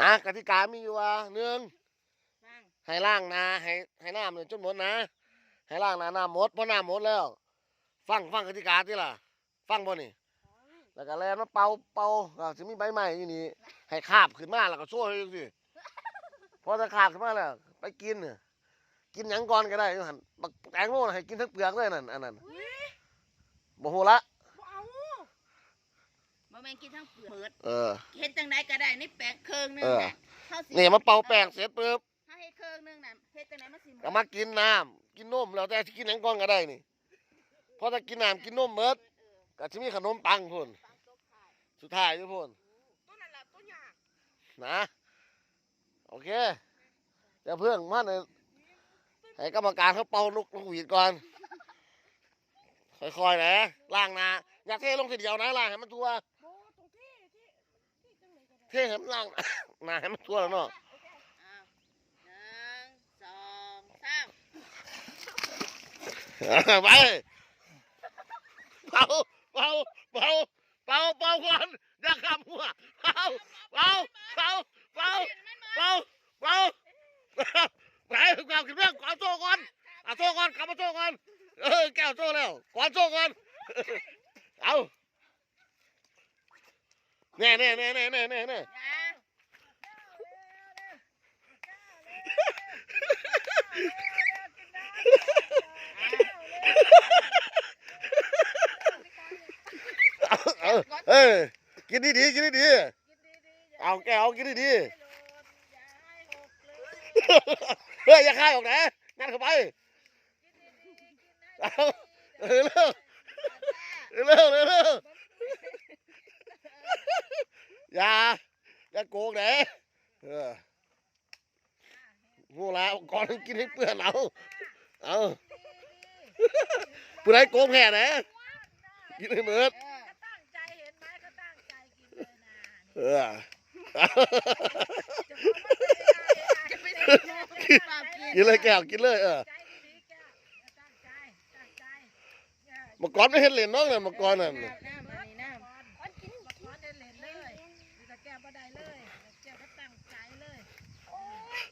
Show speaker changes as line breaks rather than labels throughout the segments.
อะกติกามีอยู่ว่าหนึ่ง
บ้าง
ให้ล่างนาให้ให้น้ำเนี่ยจนหมดนะ ให้ล่างนาน้ำหมดเพราะน้ำหมดแล้ว ฟังฟังกติกาที่ล่ะ ฟังบ่นี่แล้วก็แลนมาเป่าเป่าก็จะมีใบไม้อยู่นี่ให้คาบขึ้นมาแล้วก็โซ่ให้ดูสิพอจะคาบขึ้นมาแล้วไปกินน่ะกินหยังก่อนก็ได้อยู่หั่นบักแตงโมน่ะให้กินทั้งเปลือกเลยนั่นอันนั้นบ่ฮู้ละ
บ่แม่นกินทั้งเปลือกเปิด
เออ
เฮ็ดจังไดก็ได้นี่แปลงเครื่องนึง
เออ
น่ะเฮาสิ
นี่มาเป่าแป้งเสร็จปุ๊บ
ถ้าเฮ็ดเครื่องนึงน่ะเฮ็ดจังไดมันสิหมด
ก็มากินน้ำกินนมแล้วแต่สิกินหยังก่อนก็ได้นี่พอจะกินน้ำกินนมเบิดก็สิมีขนมปังพุ่นสุดท้ายอยู่พุ่น
ตัวนั้นล่ะตัวยาก
นะโอเคเดี๋ยวเพื่อนมาเนี่ยให้กรรมการเขาเป่าลูกลูกหวีดก่อน ค่อยๆนะล่างนาอย่าเทลงทีเดียวนะล่างให้มันทั่ว
โบตรงที่ที่ที่จังไดก็ได้
เทให้มันล่างนาให้มันทั่วแล้วเนาะ
อ้าวหนึ่งสองสาม
ไปเป่าเป่าเป่าเป่าเป่าก่อนอย่าขำหัวเป่าเป่าเป่าเป่าเป่าเป่าไปกลับขึ้นเรื่องขอโซ่ก่อนเอาโซ่ก่อนกลับมาโซ่ก่อนเออแก้วโซ่แล้วขอโซ่ก่อนเอา แน่แน่แน่แน่แน่แน่แน่
อย่า
เอาเออกินดีๆกินดีๆเอาแกเอากินดีๆเฮ้ยอย่าคาออกนะงัดเข้าไปเอาเออเร็วเร็วเร็วเร็ว อย่าอย่าโกงนะเอองูแล้วก่อนกินให้เปื่อนเอาเอาผู้ใดโกงแพ้นะกินให้หมด
เออ
ตั้งใจเห็นไหมก็ตั้งใจกินเลยนะ
เออ
จะไปได้เปล่ากิน
กินเลยแก้วกินเลยเออ
ใจดีๆแก้วตั้งใจตั้งใจ
เมื่อก่อนไม่เห็นเหรียญน้องเลยเมื่อก่อนนั่น
น้ำน้ำอันนี้น้ำ
มันกินบักมันได้เล่นเลยแต่แก้วบ่ได้เลยแก้วก็ตั้งใจเลย
อืม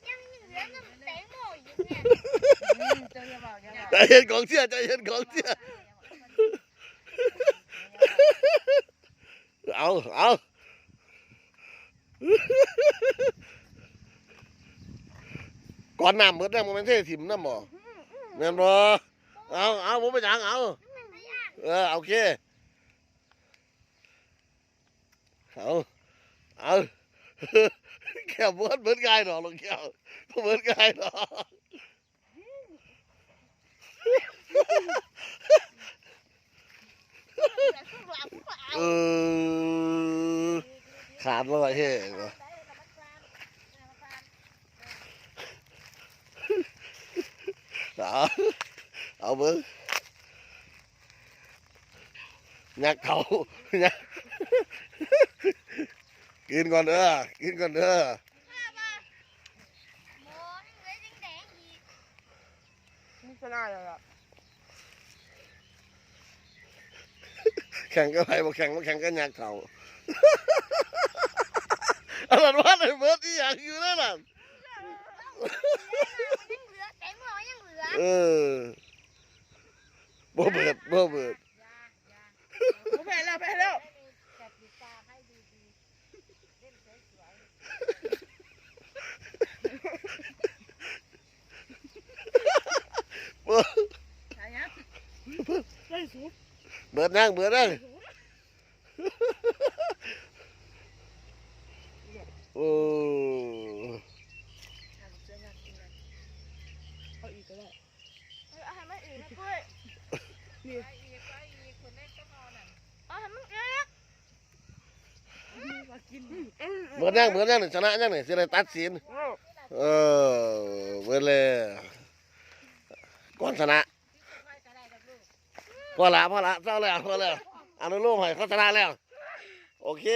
เจออย่าบอกอย่าบอก
ใจเย็นของเสียใจเย็นของเสียเอาเอาก่อนน้ำเบิดน้ำมันเท่ถิ่มน้ำบ่แม่นบ่เอาเอาผมไปยังเอาเออโอเคเอาเอาแก้วเบิดเบิดกายดอกลงแก้วเบิดกายดอก เออขาดเลยเฮ้ยเอาเอาเบิ้งยักเขายักกินก่อนเด้อกินก่อนเด้อ แข่งก็ไปบ่แข่งบ่แข่งก็ยักเขาอะไรวะในเบิร์ดที่อยากอยู่นั่นน่ะเออบ่เบิดบ่เบิด
แพ้แล้วแพ้แล้ว
จัดดีตาให้ดีๆเล่นสวย
บ่
ใช่ยัง
เบิดนั่งเบิดนั่งโอ้
เอาอีกก็ได้
ๆเอาให้มันอื่นนะกล้วยไปอีกไปอีกคนเล็กก็พอน่ะเอาให้มันเอ๊ะ
มากิน
เบิดนั่งเบิดนั่งนี่ชนะยังนี่สิได้ตัดสินเออเบิดเลยก่อนชนะ
ไปก็ได้ดอกลูก
พอละพอละเศร้าแล้วพอแล้วอนุโลมให้เขาชนะแล้ว โอเค